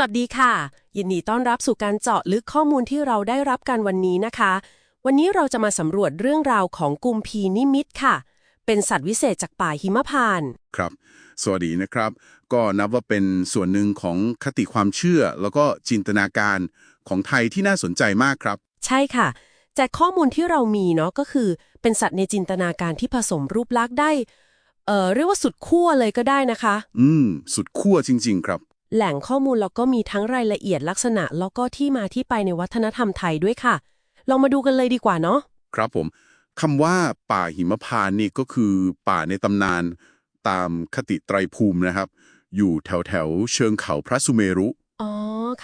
สวัสดีค่ะ ยินดีต้อนรับสู่การเจาะลึกข้อมูลที่เราได้รับกันวันนี้นะคะ วันนี้เราจะมาสำรวจเรื่องราวของกุมพีนิมิตค่ะ เป็นสัตว์วิเศษจากป่าหิมพานต์ครับ สวัสดีนะครับ ก็นับว่าเป็นส่วนหนึ่งของคติความเชื่อ แล้วก็จินตนาการของไทยที่น่าสนใจมากครับ ใช่ค่ะ จากข้อมูลที่เรามีเนาะก็คือ เป็นสัตว์ในจินตนาการที่ผสมรูปลักษณ์ได้ เอ่อเรียกว่าสุดขั้วเลยก็ได้นะคะ อืม สุดขั้วจริง ๆ ครับ แหล่งข้อมูลเราก็มีทั้งรายละเอียดลักษณะ แล้วก็ที่มาที่ไปในวัฒนธรรมไทยด้วยค่ะเรามาดูกันเลยดีกว่าเนาะครับผมคำว่าป่าหิมพานต์นี่ก็คือป่าในตำนานตามคติไตรภูมินะครับ อยู่แถวแถวๆเชิงเขาพระสุเมรุ อ๋อ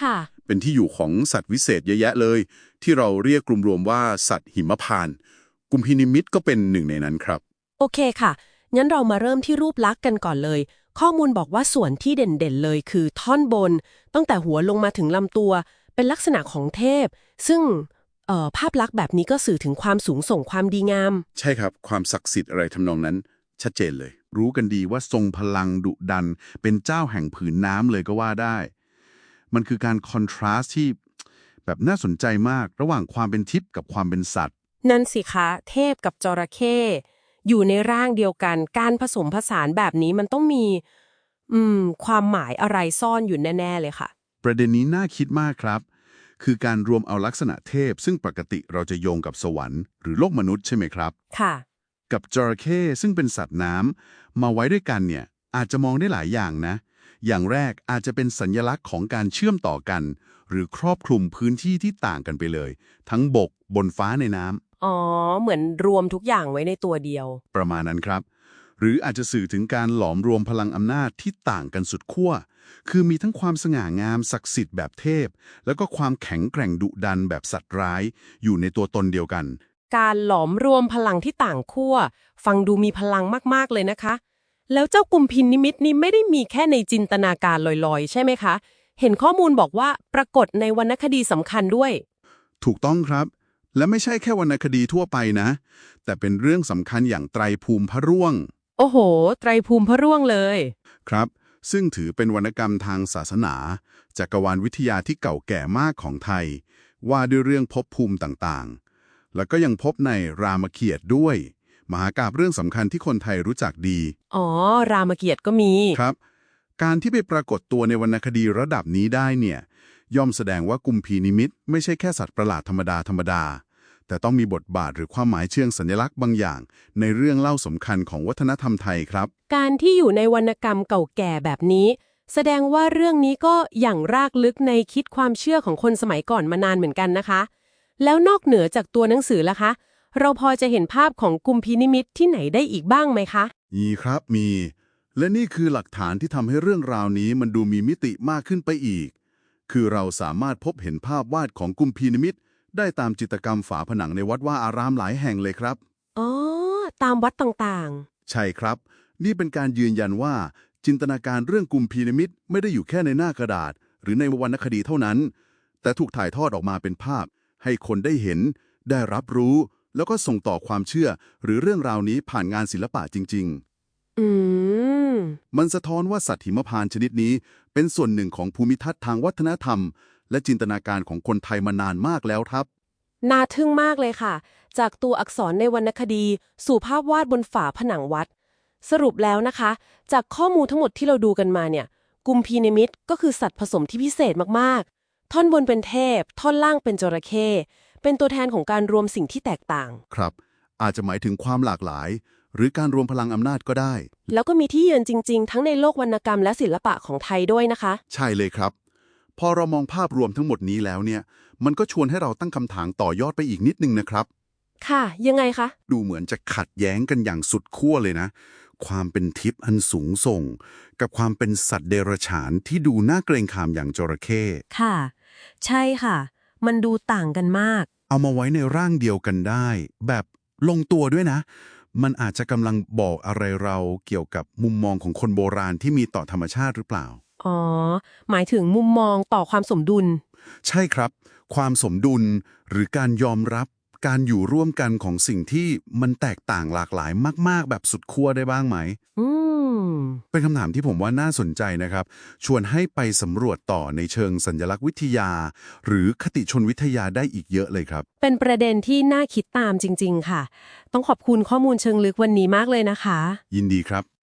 ค่ะ เป็นที่อยู่ของสัตว์วิเศษเยอะแยะเลย ที่เราเรียกรวมๆว่าสัตว์หิมพานต์กุมพินิมิตก็เป็นหนึ่งในนั้นครับ โอเคค่ะงั้นเรามาเริ่มที่รูปลักษณ์กันก่อนเลย ข้อมูลบอกว่าส่วนที่เด่นๆเลยคือท่อนบน ตั้งแต่หัวลงมาถึงลำตัว เป็นลักษณะของเทพ ซึ่งเอ่อภาพลักษณ์แบบนี้ก็สื่อถึงความสูงส่งความดีงาม ใช่ครับ ความศักดิ์สิทธิ์อะไรทำนองนั้น ชัดเจนเลย รู้กันดีว่าทรงพลังดุดัน เป็นเจ้าแห่งผืนน้ำเลยก็ว่าได้ มันคือการคอนทราสต์ที่แบบน่าสนใจมากระหว่างความเป็นทิพย์กับความเป็นสัตว์ นั่นสิคะ เทพกับจระเข้ อยู่ในร่างเดียวกัน การผสมผสานแบบนี้มันต้องมี อืม ความหมายอะไรซ่อนอยู่แน่ ๆ เลยค่ะ ประเด็นนี้น่าคิดมากครับ คือการรวมเอาลักษณะเทพ ซึ่งปกติเราจะโยงกับสวรรค์หรือโลกมนุษย์ใช่ไหมครับ ค่ะ กับจระเข้ซึ่งเป็นสัตว์น้ำมาไว้ด้วยกันเนี่ย อาจจะมองได้หลายอย่างนะ อย่างแรกอาจจะเป็นสัญลักษณ์ของการเชื่อมต่อกัน หรือครอบคลุมพื้นที่ที่ต่างกันไปเลย ทั้งบกบนฟ้าในน้ำ อ๋อ เหมือนรวมทุกอย่างไว้ในตัวเดียว ประมาณนั้นครับ หรืออาจจะสื่อถึงการหลอมรวมพลังอำนาจที่ต่างกันสุดขั้ว คือมีทั้งความสง่างามศักดิ์สิทธิ์แบบเทพ แล้วก็ความแข็งแกร่งดุดันแบบสัตว์ร้าย อยู่ในตัวตนเดียวกัน การหลอมรวมพลังที่ต่างขั้ว ฟังดูมีพลังมากๆเลยนะคะ แล้วเจ้ากุมพินนิมิตนี่ไม่ได้มีแค่ในจินตนาการลอยๆ ใช่ไหมคะ เห็นข้อมูลบอกว่าปรากฏในวรรณคดีสำคัญด้วย ถูกต้องครับ และไม่ใช่แค่วรรณคดีทั่วไปนะ แต่เป็นเรื่องสำคัญอย่างไตรภูมิพระร่วง โอ้โห ไตรภูมิพระร่วงเลย ครับ ซึ่งถือเป็นวรรณกรรมทางศาสนา จักรวาลวิทยาที่เก่าแก่มากของไทย ว่าด้วยเรื่องภพภูมิต่างๆ แล้วก็ยังพบในรามเกียรติ์ด้วย มหากาพย์เรื่องสำคัญที่คนไทยรู้จักดี อ๋อ รามเกียรติ์ก็มี ครับ การที่ไปปรากฏตัวในวรรณคดีระดับนี้ได้เนี่ย ย่อมแสดงว่ากุมพีนิมิตไม่ใช่แค่สัตว์ประหลาดธรรมดาธรรมดา แต่ต้องมีบทบาทหรือความหมายเชิงสัญลักษณ์บางอย่าง ในเรื่องเล่าสำคัญของวัฒนธรรมไทยครับ การที่อยู่ในวรรณกรรมเก่าแก่แบบนี้ แสดงว่าเรื่องนี้ก็อย่างรากลึกในคิดความเชื่อของคนสมัยก่อนมานานเหมือนกันนะคะ แล้วนอกเหนือจากตัวหนังสือล่ะคะ เราพอจะเห็นภาพของกุมพีนิมิตที่ไหนได้อีกบ้างไหมคะมีครับมี และนี่คือหลักฐานที่ทำให้เรื่องราวนี้มันดูมีมิติมากขึ้นไปอีก คือเราสามารถพบเห็นภาพวาดของกุมพีนิมิต ได้ตามจิตรกรรมฝาผนังในวัดว่าอารามหลายแห่งเลยครับ อ๋อ ตามวัดต่างใช่ครับ นี่เป็นการยืนยันว่า จินตนาการเรื่องกุมพีระมิดไม่ได้อยู่แค่ในหน้ากระดาษ หรือในวรรณคดีเท่านั้น แต่ถูกถ่ายทอดออกมาเป็นภาพ ให้คนได้เห็น ได้รับรู้ แล้วก็ส่งต่อความเชื่อ หรือเรื่องราวนี้ผ่านงานศิลปะจริง ๆ อืมๆ มันสะท้อนว่าสัตว์หิมพานต์ชนิดนี้ เป็นส่วนหนึ่งของภูมิทัศน์ทางวัฒนธรรม และจินตนาการของคนไทยมานานมากแล้วครับ น่าทึ่งมากเลยค่ะ จากตัวอักษรในวรรณคดี สู่ภาพวาดบนฝาผนังวัด สรุปแล้วนะคะ จากข้อมูลทั้งหมดที่เราดูกันมาเนี่ย กุมพีนิมิตก็คือสัตว์ผสมที่พิเศษมากๆ ท่อนบนเป็นเทพ ท่อนล่างเป็นจระเข้เป็นตัวแทนของการรวมสิ่งที่แตกต่าง ครับ อาจจะหมายถึงความหลากหลาย หรือการรวมพลังอำนาจก็ได้ แล้วก็มีที่ยืนจริง ๆ ทั้งในโลกวรรณกรรมและศิลปะของไทยด้วยนะคะ ใช่เลยครับ พอเรามองภาพรวมทั้งหมดนี้แล้วเนี่ย มันก็ชวนให้เราตั้งคำถามต่อยอดไปอีกนิดนึงนะครับ ค่ะ ยังไงคะ ดูเหมือนจะขัดแย้งกันอย่างสุดขั้วเลยนะ ความเป็นทิพย์อันสูงส่ง กับความเป็นสัตว์เดรัจฉานที่ดูน่าเกรงขามอย่างจระเข้ค่ะ ใช่ค่ะ มันดูต่างกันมาก เอามาไว้ในร่างเดียวกันได้ แบบลงตัวด้วยนะ มันอาจจะกำลังบอกอะไรเราเกี่ยวกับมุมมองของคนโบราณที่มีต่อธรรมชาติหรือเปล่า อ๋อ หมายถึงมุมมองต่อความสมดุล ใช่ครับ ความสมดุลหรือการยอมรับการอยู่ร่วมกันของสิ่งที่มันแตกต่างหลากหลายมาก ๆ แบบสุดขั้วได้บ้างไหม อืม เป็นคำถามที่ผมว่าน่าสนใจนะครับ ชวนให้ไปสำรวจต่อในเชิงสัญลักษณ์วิทยา หรือคติชนวิทยาได้อีกเยอะเลยครับ เป็นประเด็นที่น่าคิดตามจริง ๆ ค่ะ ต้องขอบคุณข้อมูลเชิงลึกวันนี้มากเลยนะคะ ยินดีครับ